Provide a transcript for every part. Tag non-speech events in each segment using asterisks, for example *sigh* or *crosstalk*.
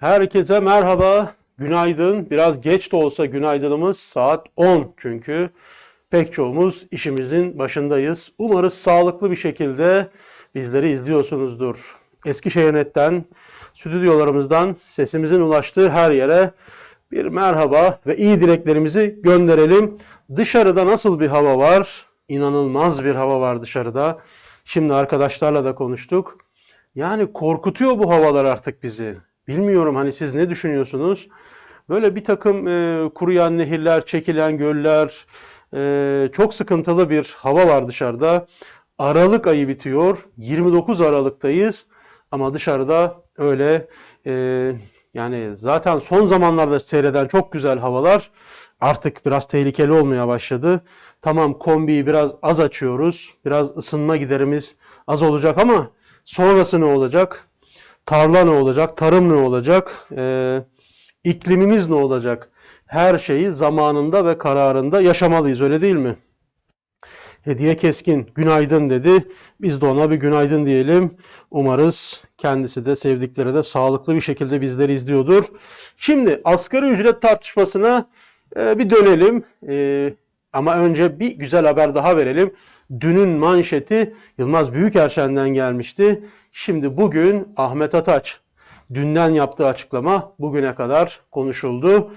Herkese merhaba, günaydın. Biraz geç de olsa günaydınımız saat 10 çünkü pek çoğumuz işimizin başındayız. Umarız sağlıklı bir şekilde bizleri izliyorsunuzdur. Eskişehir.net'ten, stüdyolarımızdan sesimizin ulaştığı her yere bir merhaba ve iyi dileklerimizi gönderelim. Dışarıda nasıl bir hava var? İnanılmaz bir hava var dışarıda. Şimdi arkadaşlarla da konuştuk. Yani korkutuyor bu havalar artık bizi. Bilmiyorum hani siz ne düşünüyorsunuz? Böyle bir takım e, kuruyan nehirler, çekilen göller, e, çok sıkıntılı bir hava var dışarıda. Aralık ayı bitiyor. 29 Aralık'tayız. Ama dışarıda öyle e, yani zaten son zamanlarda seyreden çok güzel havalar artık biraz tehlikeli olmaya başladı. Tamam kombiyi biraz az açıyoruz. Biraz ısınma giderimiz az olacak ama sonrası ne olacak? Tarla ne olacak? Tarım ne olacak? Ee, iklimimiz ne olacak? Her şeyi zamanında ve kararında yaşamalıyız öyle değil mi? Hediye Keskin günaydın dedi. Biz de ona bir günaydın diyelim. Umarız kendisi de sevdikleri de sağlıklı bir şekilde bizleri izliyordur. Şimdi asgari ücret tartışmasına e, bir dönelim. E, ama önce bir güzel haber daha verelim. Dünün manşeti Yılmaz Büyükerşen'den gelmişti. Şimdi bugün Ahmet Ataç dünden yaptığı açıklama bugüne kadar konuşuldu.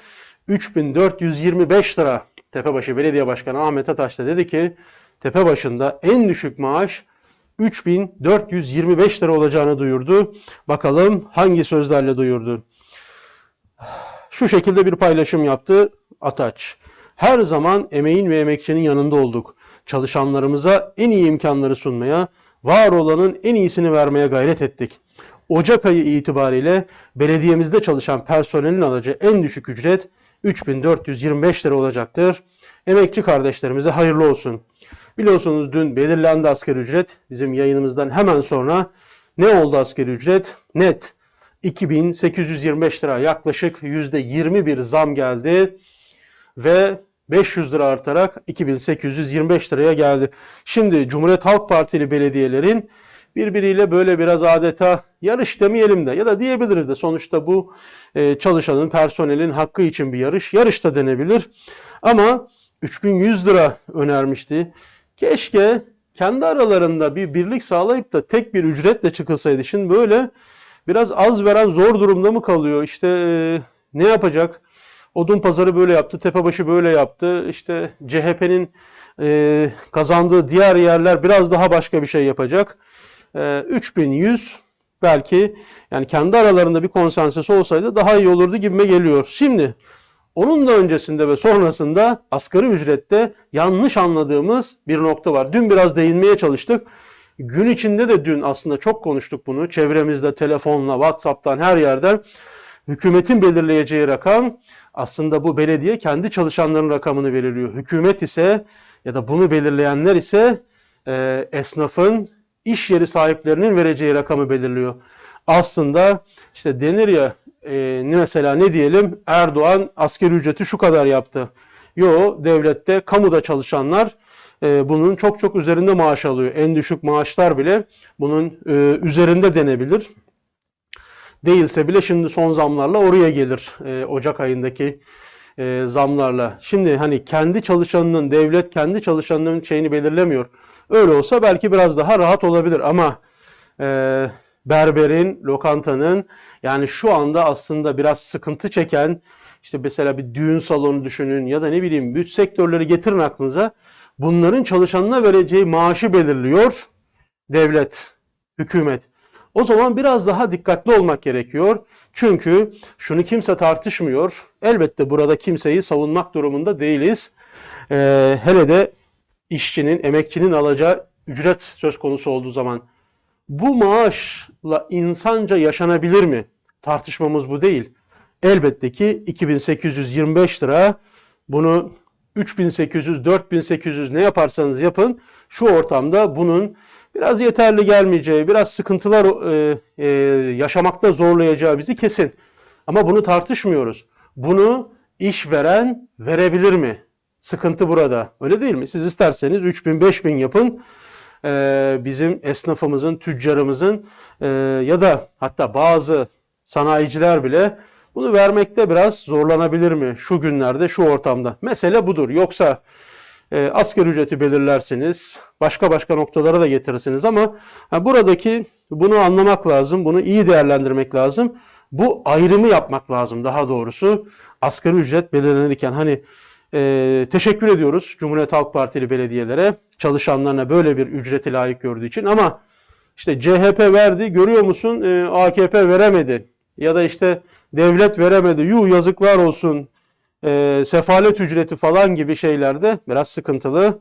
3425 lira Tepebaşı Belediye Başkanı Ahmet Ataç da dedi ki Tepebaşı'nda en düşük maaş 3425 lira olacağını duyurdu. Bakalım hangi sözlerle duyurdu? Şu şekilde bir paylaşım yaptı Ataç. Her zaman emeğin ve emekçinin yanında olduk. Çalışanlarımıza en iyi imkanları sunmaya, var olanın en iyisini vermeye gayret ettik. Ocak ayı itibariyle belediyemizde çalışan personelin alacağı en düşük ücret 3425 lira olacaktır. Emekçi kardeşlerimize hayırlı olsun. Biliyorsunuz dün belirlendi asgari ücret. Bizim yayınımızdan hemen sonra ne oldu asgari ücret? Net 2825 lira yaklaşık %20 bir zam geldi ve 500 lira artarak 2825 liraya geldi. Şimdi Cumhuriyet Halk Partili belediyelerin birbiriyle böyle biraz adeta yarış demeyelim de ya da diyebiliriz de sonuçta bu e, çalışanın, personelin hakkı için bir yarış. Yarış da denebilir. Ama 3100 lira önermişti. Keşke kendi aralarında bir birlik sağlayıp da tek bir ücretle çıkılsaydı. Şimdi böyle biraz az veren zor durumda mı kalıyor? İşte e, ne yapacak? Odun pazarı böyle yaptı, Tepebaşı böyle yaptı. İşte CHP'nin e, kazandığı diğer yerler biraz daha başka bir şey yapacak. E, 3100 belki yani kendi aralarında bir konsensus olsaydı daha iyi olurdu gibime geliyor. Şimdi onun da öncesinde ve sonrasında asgari ücrette yanlış anladığımız bir nokta var. Dün biraz değinmeye çalıştık. Gün içinde de dün aslında çok konuştuk bunu. Çevremizde, telefonla, WhatsApp'tan her yerden hükümetin belirleyeceği rakam aslında bu belediye kendi çalışanların rakamını belirliyor. Hükümet ise ya da bunu belirleyenler ise e, esnafın, iş yeri sahiplerinin vereceği rakamı belirliyor. Aslında işte denir ya e, mesela ne diyelim Erdoğan askeri ücreti şu kadar yaptı. Yo devlette, kamuda çalışanlar e, bunun çok çok üzerinde maaş alıyor. En düşük maaşlar bile bunun e, üzerinde denebilir değilse bile şimdi son zamlarla oraya gelir e, Ocak ayındaki e, zamlarla. Şimdi hani kendi çalışanının, devlet kendi çalışanının şeyini belirlemiyor. Öyle olsa belki biraz daha rahat olabilir ama e, berberin, lokantanın yani şu anda aslında biraz sıkıntı çeken işte mesela bir düğün salonu düşünün ya da ne bileyim büyük sektörleri getirin aklınıza. Bunların çalışanına vereceği maaşı belirliyor devlet, hükümet. O zaman biraz daha dikkatli olmak gerekiyor. Çünkü şunu kimse tartışmıyor. Elbette burada kimseyi savunmak durumunda değiliz. Ee, hele de işçinin, emekçinin alacağı ücret söz konusu olduğu zaman bu maaşla insanca yaşanabilir mi? Tartışmamız bu değil. Elbette ki 2825 lira bunu 3800, 4800 ne yaparsanız yapın şu ortamda bunun biraz yeterli gelmeyeceği, biraz sıkıntılar e, e, yaşamakta zorlayacağı bizi kesin. Ama bunu tartışmıyoruz. Bunu işveren verebilir mi? Sıkıntı burada. Öyle değil mi? Siz isterseniz 3000 5000 yapın. Ee, bizim esnafımızın, tüccarımızın e, ya da hatta bazı sanayiciler bile bunu vermekte biraz zorlanabilir mi şu günlerde, şu ortamda? Mesele budur. Yoksa e, asgari ücreti belirlersiniz, başka başka noktalara da getirirsiniz ama ha, buradaki bunu anlamak lazım, bunu iyi değerlendirmek lazım. Bu ayrımı yapmak lazım daha doğrusu. Asgari ücret belirlenirken hani e, teşekkür ediyoruz Cumhuriyet Halk Partili belediyelere çalışanlarına böyle bir ücreti layık gördüğü için. Ama işte CHP verdi görüyor musun? E, AKP veremedi. Ya da işte devlet veremedi. Yuh yazıklar olsun. E, sefalet ücreti falan gibi şeylerde biraz sıkıntılı.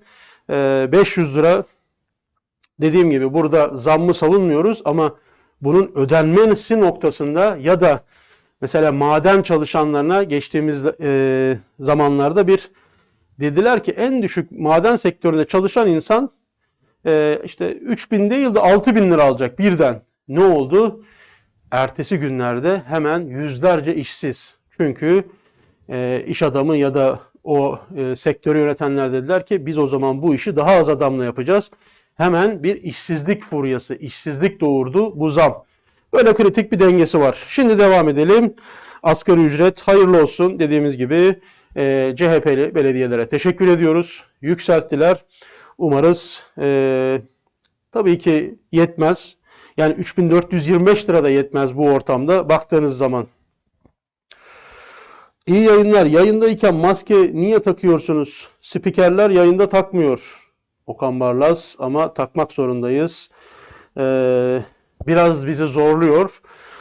E, 500 lira. Dediğim gibi burada zammı savunmuyoruz ama bunun ödenmesi noktasında ya da mesela maden çalışanlarına geçtiğimiz e, zamanlarda bir dediler ki en düşük maden sektöründe çalışan insan e, işte 3000 değil de 6000 lira alacak birden. Ne oldu? Ertesi günlerde hemen yüzlerce işsiz. Çünkü e, iş adamı ya da o e, sektörü yönetenler dediler ki biz o zaman bu işi daha az adamla yapacağız. Hemen bir işsizlik furyası, işsizlik doğurdu bu zam. Böyle kritik bir dengesi var. Şimdi devam edelim. Asgari ücret hayırlı olsun dediğimiz gibi e, CHP'li belediyelere teşekkür ediyoruz. Yükselttiler. Umarız e, tabii ki yetmez. Yani 3425 lira da yetmez bu ortamda baktığınız zaman. İyi yayınlar. Yayındayken maske niye takıyorsunuz? Spikerler yayında takmıyor. Okan Barlas ama takmak zorundayız. Ee, biraz bizi zorluyor.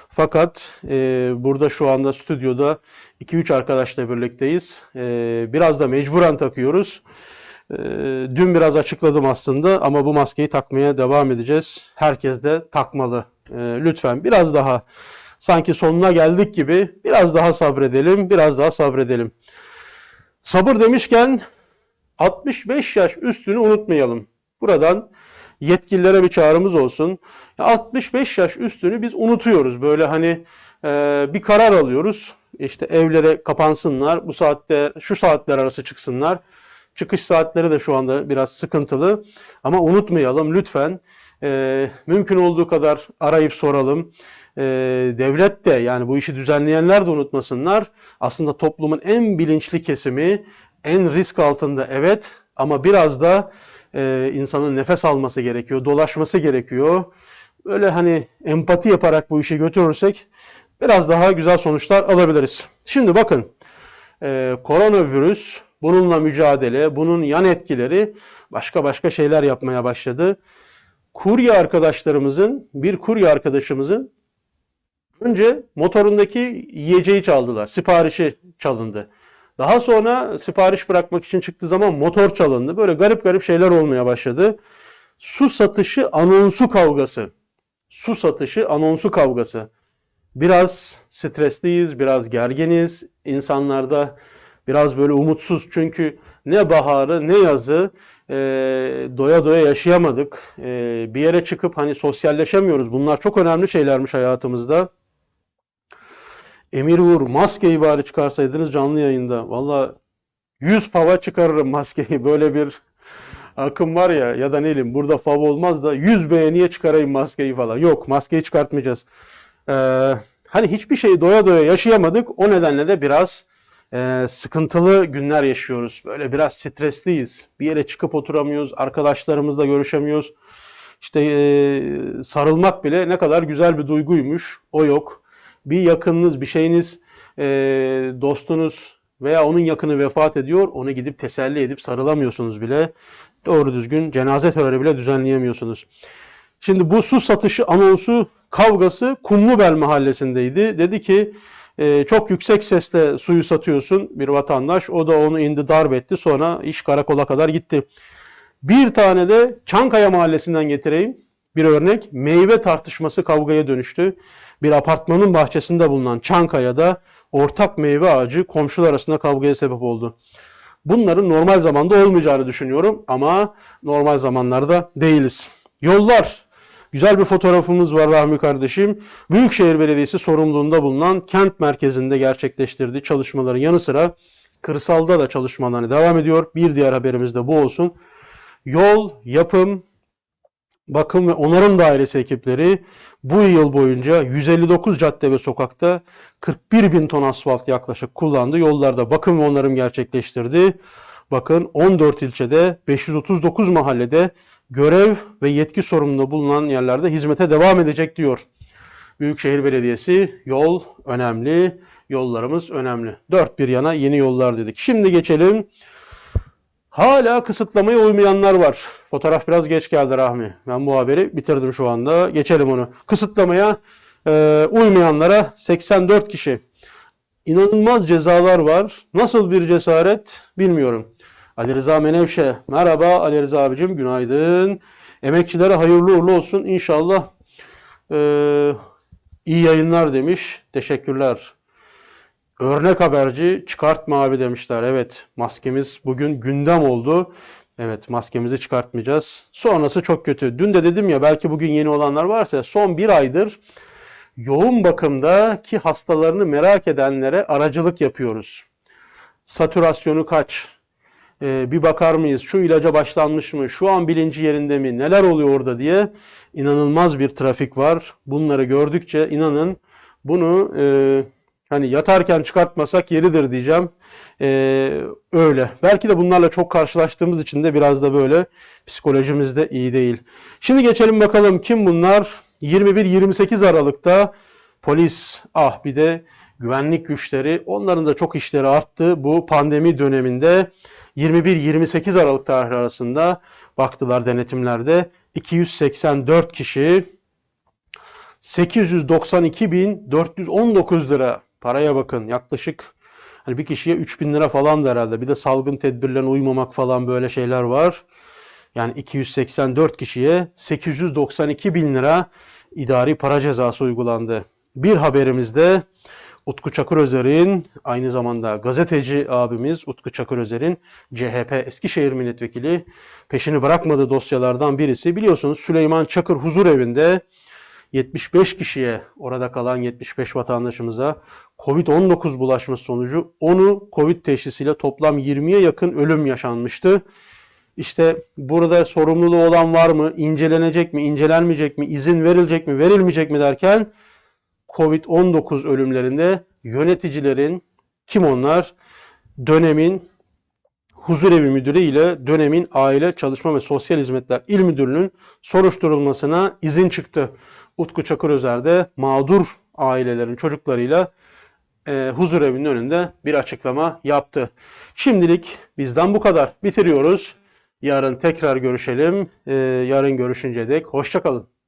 Fakat e, burada şu anda stüdyoda 2-3 arkadaşla birlikteyiz. E, biraz da mecburen takıyoruz. E, dün biraz açıkladım aslında ama bu maskeyi takmaya devam edeceğiz. Herkes de takmalı. E, lütfen biraz daha sanki sonuna geldik gibi biraz daha sabredelim, biraz daha sabredelim. Sabır demişken 65 yaş üstünü unutmayalım. Buradan yetkililere bir çağrımız olsun. 65 yaş üstünü biz unutuyoruz. Böyle hani e, bir karar alıyoruz. İşte evlere kapansınlar. Bu saatte şu saatler arası çıksınlar. Çıkış saatleri de şu anda biraz sıkıntılı. Ama unutmayalım lütfen. E, mümkün olduğu kadar arayıp soralım. E, devlet de yani bu işi düzenleyenler de unutmasınlar. Aslında toplumun en bilinçli kesimi, en risk altında evet ama biraz da e, insanın nefes alması gerekiyor, dolaşması gerekiyor. Böyle hani empati yaparak bu işi götürürsek biraz daha güzel sonuçlar alabiliriz. Şimdi bakın e, koronavirüs, bununla mücadele, bunun yan etkileri başka başka şeyler yapmaya başladı. Kurye arkadaşlarımızın, bir kurye arkadaşımızın önce motorundaki yiyeceği çaldılar, siparişi çalındı. Daha sonra sipariş bırakmak için çıktığı zaman motor çalındı. Böyle garip garip şeyler olmaya başladı. Su satışı anonsu kavgası. Su satışı anonsu kavgası. Biraz stresliyiz, biraz gerginiz. İnsanlarda biraz böyle umutsuz. Çünkü ne baharı ne yazı e, doya doya yaşayamadık. E, bir yere çıkıp hani sosyalleşemiyoruz. Bunlar çok önemli şeylermiş hayatımızda. Emir Uğur maskeyi bari çıkarsaydınız canlı yayında. Valla 100 pava çıkarırım maskeyi. *laughs* Böyle bir akım var ya ya da ne bileyim burada fav olmaz da 100 beğeniye çıkarayım maskeyi falan. Yok maskeyi çıkartmayacağız. Ee, hani hiçbir şeyi doya doya yaşayamadık. O nedenle de biraz e, sıkıntılı günler yaşıyoruz. Böyle biraz stresliyiz. Bir yere çıkıp oturamıyoruz. Arkadaşlarımızla görüşemiyoruz. İşte e, sarılmak bile ne kadar güzel bir duyguymuş. O yok bir yakınınız, bir şeyiniz, e, dostunuz veya onun yakını vefat ediyor, onu gidip teselli edip sarılamıyorsunuz bile. Doğru düzgün cenaze töreni bile düzenleyemiyorsunuz. Şimdi bu su satışı anonsu kavgası Kumlubel mahallesindeydi. Dedi ki e, çok yüksek sesle suyu satıyorsun bir vatandaş. O da onu indi darp etti. Sonra iş karakola kadar gitti. Bir tane de Çankaya mahallesinden getireyim bir örnek. Meyve tartışması kavgaya dönüştü bir apartmanın bahçesinde bulunan Çankaya'da ortak meyve ağacı komşular arasında kavgaya sebep oldu. Bunların normal zamanda olmayacağını düşünüyorum ama normal zamanlarda değiliz. Yollar. Güzel bir fotoğrafımız var Rahmi kardeşim. Büyükşehir Belediyesi sorumluluğunda bulunan kent merkezinde gerçekleştirdiği çalışmaların yanı sıra kırsalda da çalışmalarına devam ediyor. Bir diğer haberimiz de bu olsun. Yol, yapım, bakım ve onarım dairesi ekipleri bu yıl boyunca 159 cadde ve sokakta 41 bin ton asfalt yaklaşık kullandı. Yollarda bakım ve onarım gerçekleştirdi. Bakın 14 ilçede 539 mahallede görev ve yetki sorumluluğu bulunan yerlerde hizmete devam edecek diyor. Büyükşehir Belediyesi yol önemli, yollarımız önemli. Dört bir yana yeni yollar dedik. Şimdi geçelim. Hala kısıtlamaya uymayanlar var. Fotoğraf biraz geç geldi Rahmi. Ben bu haberi bitirdim şu anda. Geçelim onu. Kısıtlamaya e, uymayanlara 84 kişi. İnanılmaz cezalar var. Nasıl bir cesaret bilmiyorum. Ali Rıza Menevşe. Merhaba Ali Rıza abicim günaydın. Emekçilere hayırlı uğurlu olsun. İnşallah e, iyi yayınlar demiş. Teşekkürler. Örnek haberci çıkartma abi demişler. Evet maskemiz bugün gündem oldu. Evet maskemizi çıkartmayacağız. Sonrası çok kötü. Dün de dedim ya belki bugün yeni olanlar varsa son bir aydır yoğun bakımdaki hastalarını merak edenlere aracılık yapıyoruz. Satürasyonu kaç? Ee, bir bakar mıyız? Şu ilaca başlanmış mı? Şu an bilinci yerinde mi? Neler oluyor orada diye inanılmaz bir trafik var. Bunları gördükçe inanın bunu e, hani yatarken çıkartmasak yeridir diyeceğim. Ee, öyle. Belki de bunlarla çok karşılaştığımız için de biraz da böyle psikolojimiz de iyi değil. Şimdi geçelim bakalım kim bunlar? 21-28 Aralık'ta polis, ah bir de güvenlik güçleri, onların da çok işleri arttı bu pandemi döneminde. 21-28 Aralık tarihleri arasında baktılar denetimlerde 284 kişi 892.419 lira paraya bakın yaklaşık hani bir kişiye 3000 lira falan da herhalde bir de salgın tedbirlerine uymamak falan böyle şeyler var. Yani 284 kişiye 892 bin lira idari para cezası uygulandı. Bir haberimizde Utku Çakırözer'in aynı zamanda gazeteci abimiz Utku Çakırözer'in CHP Eskişehir Milletvekili peşini bırakmadığı dosyalardan birisi. Biliyorsunuz Süleyman Çakır huzur evinde 75 kişiye orada kalan 75 vatandaşımıza Covid-19 bulaşması sonucu onu Covid teşhisiyle toplam 20'ye yakın ölüm yaşanmıştı. İşte burada sorumluluğu olan var mı, incelenecek mi, incelenmeyecek mi, izin verilecek mi, verilmeyecek mi derken Covid-19 ölümlerinde yöneticilerin kim onlar? Dönemin huzurevi müdürü ile dönemin aile, çalışma ve sosyal hizmetler il müdürünün soruşturulmasına izin çıktı. Utku Çakırözer de mağdur ailelerin çocuklarıyla e, huzurevinin önünde bir açıklama yaptı. Şimdilik bizden bu kadar. Bitiriyoruz. Yarın tekrar görüşelim. E, yarın görüşünce dek hoşçakalın.